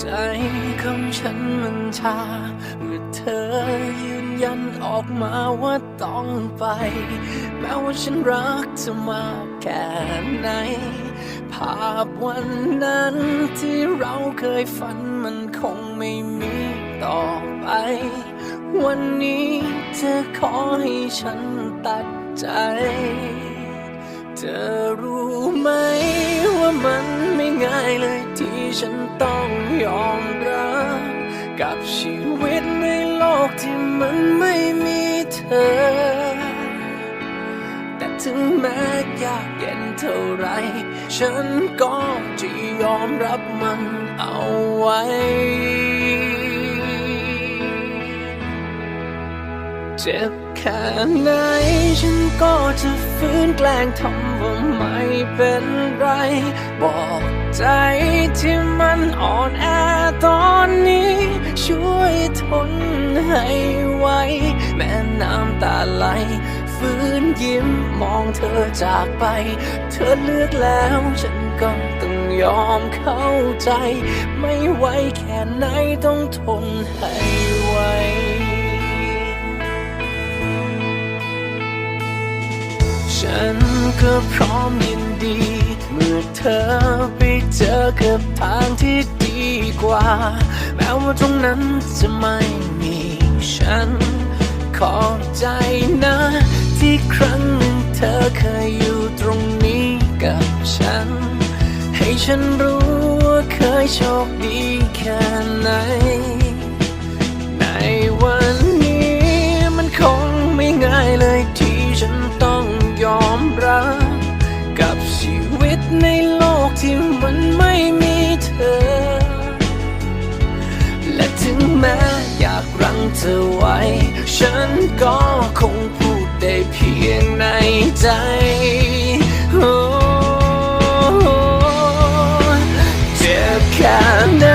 ใจของฉันมันชา เมื่อเธอยืนยันออกมาว่าต้องไป แม้ว่าฉันรักเธอมากแค่ไหน ภาพวันนั้นที่เราเคยฝันมันคงไม่มีต่อไป วันนี้เธอขอให้ฉันตัดใจ เธอรู้ไหมว่ามันไม่ง่ายเลยที่ฉันต้องยอมรับ กับชีวิตในโลกที่มันไม่มีเธอ แต่ถึงแม้ยากเย็นเท่าไร ฉันก็จะยอมรับมันเอาไว้เจ็บ แค่ไหนฉันก็จะฟื้นแกล้งทำว่าไม่เป็นไร บอกใจที่มันอ่อนแอตอนนี้ ช่วยทนให้ไว้แม้น้ำตาไหลฟื้นยิ้มมองเธอจากไป เธอเลือกแล้วฉันก็ต้องยอมเข้าใจ ไม่ไหวแค่ไหนต้องทนให้ไว ฉันก็พร้อมยินดี เมื่อเธอไปเจอกับทางที่ดีกว่า แม้ว่าตรงนั้นจะไม่มีฉัน ขอบใจนะ ที่ครั้งหนึ่งเธอเคยอยู่ตรงนี้กับฉัน ให้ฉันรู้ว่าเคยโชคดีแค่ไหน กับชีวิตในโลกที่มันไม่มีเธอ และถึงแม้อยากรั้งเธอไว้ ฉันก็คงพูดได้เพียงในใจ เจ็บแค่ไหน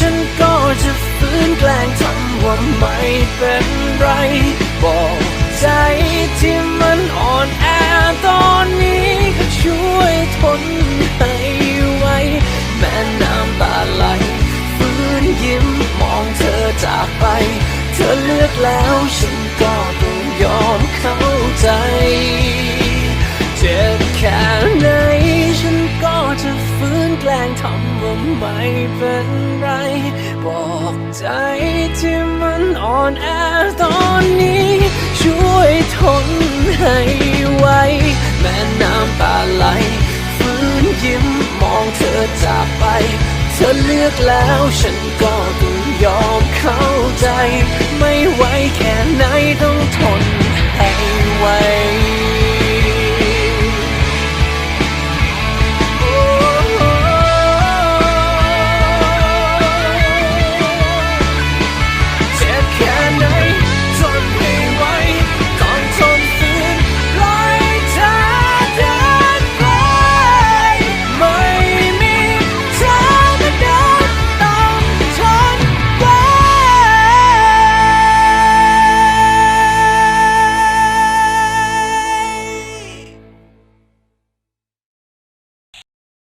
ฉันก็จะฟื้นแกล้งทำว่าไม่เป็นไรบอก ใจที่มันอ่อนแอตอนนี้ก็ช่วยทนให้ไว้ แม้น้ำตาไหลฟื้นยิ้มมองเธอจากไป เธอเลือกแล้วฉันก็ต้องยอมเข้าใจ เจ็บแค่ไหนฉันก็จะฟื้นแกล้งทำว่าไม่เป็นไร บอกใจที่มันอ่อนแอตอนนี้ ช่วยทนให้ไว้ แม่น้ำตาไหลฟื้นยิ้มมองเธอจากไป เธอเลือกแล้วฉันก็ต้องยอมเข้าใจ ไม่ไหวแค่ไหนต้องทน